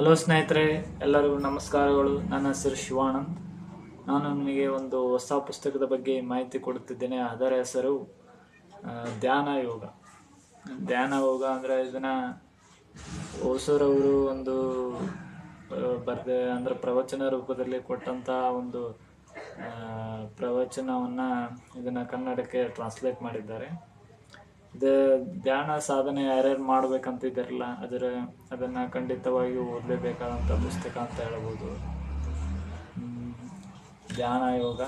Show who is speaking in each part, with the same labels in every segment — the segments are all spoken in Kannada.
Speaker 1: ಹಲೋ ಸ್ನೇಹಿತರೆ. ಎಲ್ಲರಿಗೂ ನಮಸ್ಕಾರಗಳು. ನನ್ನ ಹೆಸರು ಶಿವಾನಂದ್. ನಾನು ನಿಮಗೆ ಒಂದು ಹೊಸ ಪುಸ್ತಕದ ಬಗ್ಗೆ ಮಾಹಿತಿ ಕೊಡುತ್ತಿದ್ದೇನೆ. ಅದರ ಹೆಸರು ಧ್ಯಾನ ಯೋಗ. ಧ್ಯಾನ ಯೋಗ ಅಂದರೆ ಇದನ್ನು ಓಸೂರವರು ಒಂದು ಬರೆದ, ಅಂದರೆ ಪ್ರವಚನ ರೂಪದಲ್ಲಿ ಕೊಟ್ಟಂತಹ ಒಂದು ಪ್ರವಚನವನ್ನು ಇದನ್ನು ಕನ್ನಡಕ್ಕೆ ಟ್ರಾನ್ಸ್ಲೇಟ್ ಮಾಡಿದ್ದಾರೆ. ಇದು ಧ್ಯಾನ ಸಾಧನೆ ಯಾರ್ಯಾರು ಮಾಡ್ಬೇಕಂತಿದ್ದಾರಲ್ಲ ಅದರ ಅದನ್ನು ಖಂಡಿತವಾಗಿ ಓದಲೇಬೇಕಾದಂಥ ಪುಸ್ತಕ ಅಂತ ಹೇಳ್ಬೋದು. ಧ್ಯಾನ ಯೋಗ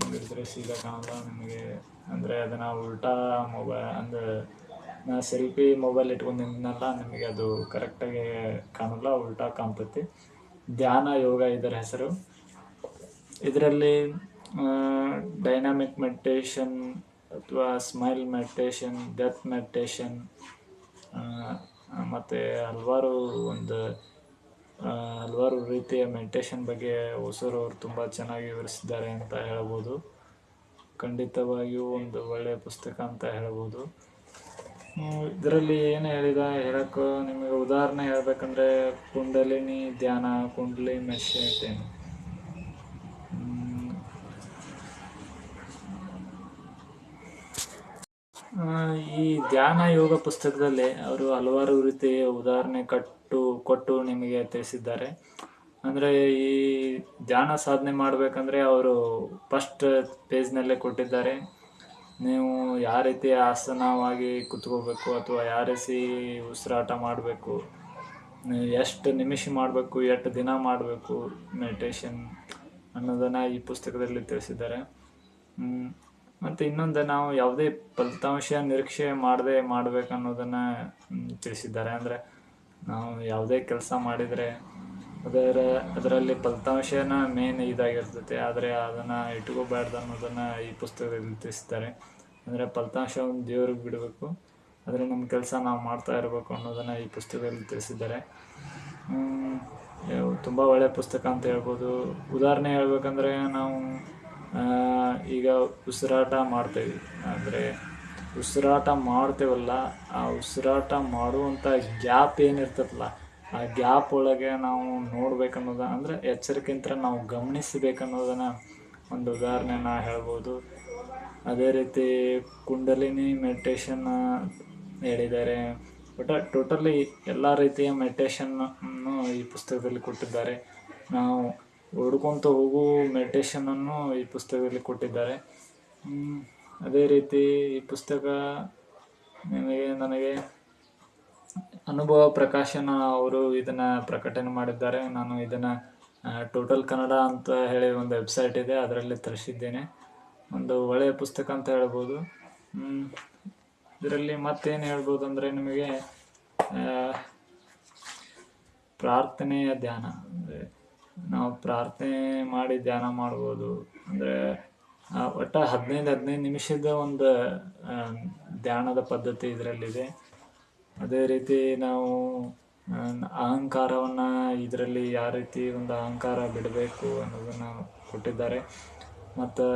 Speaker 1: ನೋಡಿದ್ರೆ ಸೀದಾ ಕಾಣಲ್ಲ ನಿಮಗೆ ಅಂದರೆ ಅದನ್ನು ಉಲ್ಟಾ ಮೊಬೈಲ್ ಅಂದರೆ ನಾ ಸೆಲ್ಫಿ ಮೊಬೈಲ್ ಇಟ್ಕೊಂಡಿದ್ದನಲ್ಲ ನಿಮಗೆ ಅದು ಕರೆಕ್ಟಾಗಿ ಕಾಣಲ್ಲ, ಉಲ್ಟಾ ಕಾಣ್ತೈತಿ. ಧ್ಯಾನ ಯೋಗ ಇದರ ಹೆಸರು. ಇದರಲ್ಲಿ ಡೈನಾಮಿಕ್ ಮೆಡಿಟೇಷನ್ ಅಥವಾ ಸ್ಮೈಲ್ ಮೆಡಿಟೇಷನ್ ಡೆತ್ ಮೆಡಿಟೇಷನ್ ಮತ್ತು ಹಲವಾರು ಒಂದು ಹಲವಾರು ರೀತಿಯ ಮೆಡಿಟೇಷನ್ ಬಗ್ಗೆ ಹೊಸೂರವರು ತುಂಬ ಚೆನ್ನಾಗಿ ವಿವರಿಸಿದ್ದಾರೆ ಅಂತ ಹೇಳ್ಬೋದು. ಖಂಡಿತವಾಗಿಯೂ ಒಂದು ಒಳ್ಳೆಯ ಪುಸ್ತಕ ಅಂತ ಹೇಳ್ಬೋದು. ಇದರಲ್ಲಿ ಏನು ಹೇಳಿದ, ಹೇಳೋಕ್ಕೂ ನಿಮಗೆ ಉದಾಹರಣೆ ಹೇಳಬೇಕಂದ್ರೆ, ಕುಂಡಲಿನಿ ಧ್ಯಾನ, ಕುಂಡಲಿ ಮೆಡಿಟೇಷನ್. ಈ ಧ್ಯಾನ ಯೋಗ ಪುಸ್ತಕದಲ್ಲಿ ಅವರು ಹಲವಾರು ರೀತಿ ಉದಾಹರಣೆ ಕಟ್ಟು, ಕೊಟ್ಟು ನಿಮಗೆ ತಿಳಿಸಿದ್ದಾರೆ. ಅಂದರೆ ಈ ಧ್ಯಾನ ಸಾಧನೆ ಮಾಡಬೇಕಂದ್ರೆ ಅವರು ಫಸ್ಟ್ ಪೇಜ್ನಲ್ಲೇ ಕೊಟ್ಟಿದ್ದಾರೆ. ನೀವು ಯಾವ ರೀತಿ ಆಸನವಾಗಿ ಕುತ್ಕೋಬೇಕು ಅಥವಾ ಯಾವ ರೀತಿ ಉಸಿರಾಟ ಮಾಡಬೇಕು, ಎಷ್ಟು ನಿಮಿಷ ಮಾಡಬೇಕು, ಎಷ್ಟು ದಿನ ಮಾಡಬೇಕು ಮೆಡಿಟೇಷನ್ ಅನ್ನೋದನ್ನು ಈ ಪುಸ್ತಕದಲ್ಲಿ ತಿಳಿಸಿದ್ದಾರೆ. ಮತ್ತು ಇನ್ನೊಂದು ನಾವು ಯಾವುದೇ ಫಲಿತಾಂಶ ನಿರೀಕ್ಷೆ ಮಾಡದೆ ಮಾಡ್ಬೇಕು ಅನ್ನೋದನ್ನು ತಿಳಿಸಿದ್ದಾರೆ. ಅಂದರೆ ನಾವು ಯಾವುದೇ ಕೆಲಸ ಮಾಡಿದರೆ ಅದರ, ಅದರಲ್ಲಿ ಫಲಿತಾಂಶನ ಮೇನ್ ಇದಾಗಿರ್ತೈತೆ. ಆದರೆ ಅದನ್ನು ಇಟ್ಕೋಬಾರ್ದು ಅನ್ನೋದನ್ನು ಈ ಪುಸ್ತಕದಲ್ಲಿ ತಿಳಿಸಿದ್ದಾರೆ. ಅಂದರೆ ಫಲಿತಾಂಶವನ್ನು ದೇವ್ರಿಗೆ ಬಿಡಬೇಕು. ಆದರೆ ನಮ್ಮ ಕೆಲಸ ನಾವು ಮಾಡ್ತಾ ಇರಬೇಕು ಅನ್ನೋದನ್ನು ಈ ಪುಸ್ತಕದಲ್ಲಿ ತಿಳಿಸಿದ್ದಾರೆ. ತುಂಬ ಒಳ್ಳೆಯ ಪುಸ್ತಕ ಅಂತ ಹೇಳ್ಬೋದು. ಉದಾಹರಣೆ ಹೇಳ್ಬೇಕಂದ್ರೆ ನಾವು ಈಗ ಉಸಿರಾಟ ಮಾಡ್ತೇವೆ. ಅಂದರೆ ಉಸಿರಾಟ ಮಾಡ್ತೇವಲ್ಲ, ಆ ಉಸಿರಾಟ ಮಾಡುವಂಥ ಗ್ಯಾಪ್ ಏನಿರ್ತದಲ್ಲ, ಆ ಗ್ಯಾಪ್ ಒಳಗೆ ನಾವು ನೋಡ್ಬೇಕನ್ನೋದ, ಅಂದರೆ ಎಚ್ಚರಿಕೆಯಿಂದ ನಾವು ಗಮನಿಸಬೇಕನ್ನೋದನ್ನ ಒಂದು ಉದಾಹರಣೆನ ಹೇಳ್ಬೋದು. ಅದೇ ರೀತಿ ಕುಂಡಲಿನಿ ಮೆಡಿಟೇಷನ್ ಹೇಳಿದ್ದಾರೆ. ಬಟ್ ಟೋಟಲಿ ಎಲ್ಲ ರೀತಿಯ ಮೆಡಿಟೇಷನ್ನು ಈ ಪುಸ್ತಕದಲ್ಲಿ ಕೊಟ್ಟಿದ್ದಾರೆ. ನಾವು ಹುಡ್ಕೊಂತ ಹೋಗೋ ಮೆಡಿಟೇಷನನ್ನು ಈ ಪುಸ್ತಕದಲ್ಲಿ ಕೊಟ್ಟಿದ್ದಾರೆ. ಅದೇ ರೀತಿ ಈ ಪುಸ್ತಕ ನಿಮಗೆ ನನಗೆ ಅನುಭವ ಪ್ರಕಾಶನ ಅವರು ಇದನ್ನ ಪ್ರಕಟಣೆ ಮಾಡಿದ್ದಾರೆ. ನಾನು ಇದನ್ನ ಟೋಟಲ್ ಕನ್ನಡ ಅಂತ ಹೇಳಿ ಒಂದು ವೆಬ್ಸೈಟ್ ಇದೆ, ಅದರಲ್ಲಿ ತರಿಸಿದ್ದೇನೆ. ಒಂದು ಒಳ್ಳೆಯ ಪುಸ್ತಕ ಅಂತ ಹೇಳ್ಬೋದು. ಇದರಲ್ಲಿ ಮತ್ತೇನು ಹೇಳ್ಬೋದು ಅಂದರೆ ನಿಮಗೆ ಪ್ರಾರ್ಥನೆಯ ಧ್ಯಾನ. ಅಂದರೆ ನಾವು ಪ್ರಾರ್ಥನೆ ಮಾಡಿ ಧ್ಯಾನ ಮಾಡ್ಬೋದು. ಅಂದರೆ ಒಟ್ಟು ಹದಿನೈದು ಹದಿನೈದು ನಿಮಿಷದ ಒಂದು ಧ್ಯಾನದ ಪದ್ಧತಿ ಇದರಲ್ಲಿದೆ. ಅದೇ ರೀತಿ ನಾವು ಅಹಂಕಾರವನ್ನು ಇದರಲ್ಲಿ ಯಾವ ರೀತಿ ಒಂದು ಅಹಂಕಾರ ಬಿಡಬೇಕು ಅನ್ನೋದನ್ನು ಕೊಟ್ಟಿದ್ದಾರೆ. ಮತ್ತು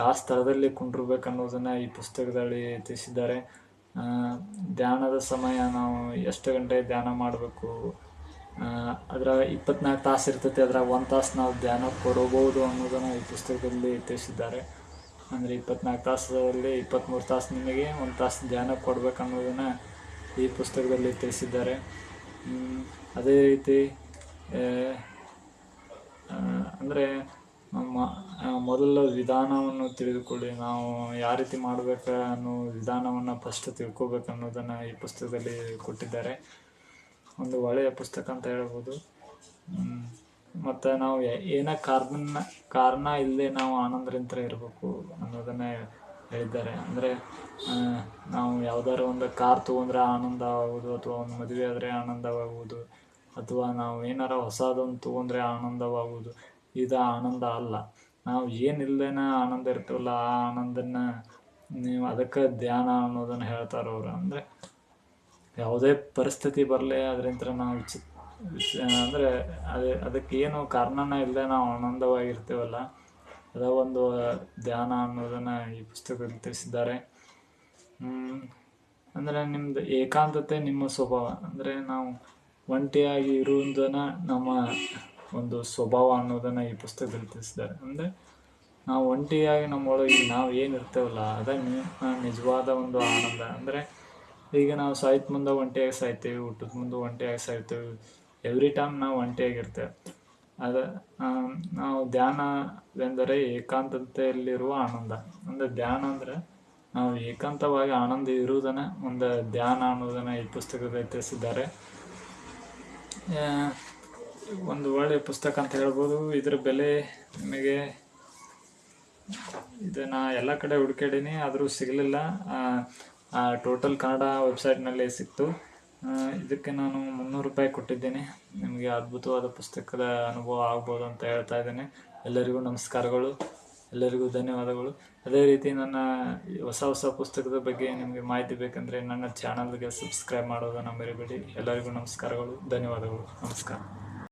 Speaker 1: ಯಾವ ಸ್ಥಳದಲ್ಲಿ ಕುಂಡಿರ್ಬೇಕು ಅನ್ನೋದನ್ನು ಈ ಪುಸ್ತಕದಲ್ಲಿ ತಿಳಿಸಿದ್ದಾರೆ. ಧ್ಯಾನದ ಸಮಯ ನಾವು ಎಷ್ಟು ಗಂಟೆ ಧ್ಯಾನ ಮಾಡಬೇಕು ಅದರ ಇಪ್ಪತ್ನಾಲ್ಕು ತಾಸು ಇರ್ತೈತಿ, ಅದ್ರಾಗ ಒಂದು ತಾಸು ನಾವು ಧ್ಯಾನ ಕೊಡಬಹುದು ಅನ್ನೋದನ್ನು ಈ ಪುಸ್ತಕದಲ್ಲಿ ತಿಳಿಸಿದ್ದಾರೆ. ಅಂದರೆ ಇಪ್ಪತ್ನಾಲ್ಕು ತಾಸಲ್ಲಿ ಇಪ್ಪತ್ತ್ಮೂರು ತಾಸು ನಿಮಗೆ ಒಂದು ತಾಸು ಧ್ಯಾನ ಕೊಡ್ಬೇಕು ಅನ್ನೋದನ್ನು ಈ ಪುಸ್ತಕದಲ್ಲಿ ತಿಳಿಸಿದ್ದಾರೆ. ಅದೇ ರೀತಿ ಅಂದರೆ ನಮ್ಮ ಮೊದಲ ವಿಧಾನವನ್ನು ತಿಳಿದುಕೊಳ್ಳಿ. ನಾವು ಯಾವ ರೀತಿ ಮಾಡಬೇಕು ಅನ್ನೋ ವಿಧಾನವನ್ನು ಫಸ್ಟ್ ತಿಳ್ಕೊಬೇಕು ಅನ್ನೋದನ್ನು ಈ ಪುಸ್ತಕದಲ್ಲಿ ಕೊಟ್ಟಿದ್ದಾರೆ. ಒಂದು ಒಳ್ಳೆಯ ಪುಸ್ತಕ ಅಂತ ಹೇಳ್ಬೋದು. ಮತ್ತು ನಾವು ಏನ ಕಾರಣ ಕಾರಣ ಇಲ್ಲದೆ ನಾವು ಆನಂದರಿಂದ ಇರಬೇಕು ಅನ್ನೋದನ್ನೇ ಹೇಳಿದ್ದಾರೆ. ಅಂದರೆ ನಾವು ಯಾವ್ದಾರ ಒಂದು ಕಾರ್ ತೊಗೊಂಡ್ರೆ ಆನಂದವಾಗುವುದು ಅಥವಾ ಒಂದು ಮದುವೆ ಆದರೆ ಆನಂದವಾಗುವುದು ಅಥವಾ ನಾವು ಏನಾರ ಹೊಸದೊಂದು ತೊಗೊಂಡ್ರೆ ಆನಂದವಾಗುವುದು ಇದು ಆನಂದ ಅಲ್ಲ. ನಾವು ಏನಿಲ್ಲದೇನ ಆನಂದ ಇರ್ತೀವಲ್ಲ ಆ ಆನಂದನ ನೀವು ಅದಕ್ಕೆ ಧ್ಯಾನ ಅನ್ನೋದನ್ನು ಹೇಳ್ತಾರೆ ಅವರು ಅಂದರೆ ಯಾವುದೇ ಪರಿಸ್ಥಿತಿ ಬರಲಿ ಅದರಿಂದ ನಾವು ಚಿ ಅಂದರೆ ಅದೇ, ಅದಕ್ಕೆ ಏನು ಕಾರಣನೇ ಇಲ್ಲದೆ ನಾವು ಆನಂದವಾಗಿರ್ತೀವಲ್ಲ? ಅದ ಒಂದು ಧ್ಯಾನ ಅನ್ನೋದನ್ನು ಈ ಪುಸ್ತಕದಲ್ಲಿ ತಿಳಿಸಿದ್ದಾರೆ. ಅಂದರೆ ನಿಮ್ಮದು ಏಕಾಂತತೆ ನಿಮ್ಮ ಸ್ವಭಾವ. ಅಂದರೆ ನಾವು ಒಂಟಿಯಾಗಿ ಇರುವುದನ್ನು ನಮ್ಮ ಒಂದು ಸ್ವಭಾವ ಅನ್ನೋದನ್ನು ಈ ಪುಸ್ತಕದಲ್ಲಿ ತಿಳಿಸಿದ್ದಾರೆ. ಅಂದರೆ ನಾವು ಒಂಟಿಯಾಗಿ ನಮ್ಮೊಳಗೆ ನಾವು ಏನು ಇರ್ತೇವಲ್ಲ ಅದೇ ನಿಜವಾದ ಒಂದು ಆನಂದ. ಅಂದರೆ ಈಗ ನಾವು ಸಾಯ್ತ ಮುಂದೆ ಒಂಟಿಯಾಗಿ ಸಾಯ್ತೇವೆ, ಊಟದ ಮುಂದೆ ಒಂಟಿಯಾಗಿ ಸಾಯ್ತೇವೆ ಎವ್ರಿ ಟೈಮ್ ನಾವು ಒಂಟಿಯಾಗಿರ್ತೇವೆ ಅದ ನಾವು ಧ್ಯಾನವೆಂದರೆ ಏಕಾಂತತೆಯಲ್ಲಿರುವ ಆನಂದ. ಅಂದರೆ ಧ್ಯಾನ ಅಂದರೆ ನಾವು ಏಕಾಂತವಾಗಿ ಆನಂದ ಇರುವುದನ್ನ, ಒಂದು ಧ್ಯಾನ ಅನ್ನೋದನ್ನ ಈ ಪುಸ್ತಕದಲ್ಲಿ ತಿಳಿಸಿದ್ದಾರೆ ಒಂದು ಒಳ್ಳೆಯ ಪುಸ್ತಕ ಅಂತ ಹೇಳ್ಬೋದು. ಇದರ ಬೆಲೆ ನಿಮಗೆ ಇದನ್ನ ಎಲ್ಲ ಕಡೆ ಹುಡುಕಾಡೀನಿ ಆದರೂ ಸಿಗಲಿಲ್ಲ. ಟೋಟಲ್ ಕನ್ನಡ ವೆಬ್ಸೈಟ್ನಲ್ಲೇ ಸಿಕ್ತು. ಇದಕ್ಕೆ ನಾನು ಮುನ್ನೂರು ರೂಪಾಯಿ ಕೊಟ್ಟಿದ್ದೇನೆ. ನಿಮಗೆ ಅದ್ಭುತವಾದ ಪುಸ್ತಕದ ಅನುಭವ ಆಗ್ಬೋದು ಅಂತ ಹೇಳ್ತಾ ಇದ್ದೇನೆ. ಎಲ್ಲರಿಗೂ ನಮಸ್ಕಾರಗಳು. ಎಲ್ಲರಿಗೂ ಧನ್ಯವಾದಗಳು. ಅದೇ ರೀತಿ ನನ್ನ ಹೊಸ ಹೊಸ ಪುಸ್ತಕದ ಬಗ್ಗೆ ನಿಮಗೆ ಮಾಹಿತಿ ಬೇಕಂದರೆ ನನ್ನ ಚಾನಲ್ಗೆ ಸಬ್ಸ್ಕ್ರೈಬ್ ಮಾಡೋದನ್ನು ಮರಿಬೇಡಿ. ಎಲ್ಲರಿಗೂ ನಮಸ್ಕಾರಗಳು. ಧನ್ಯವಾದಗಳು. ನಮಸ್ಕಾರ.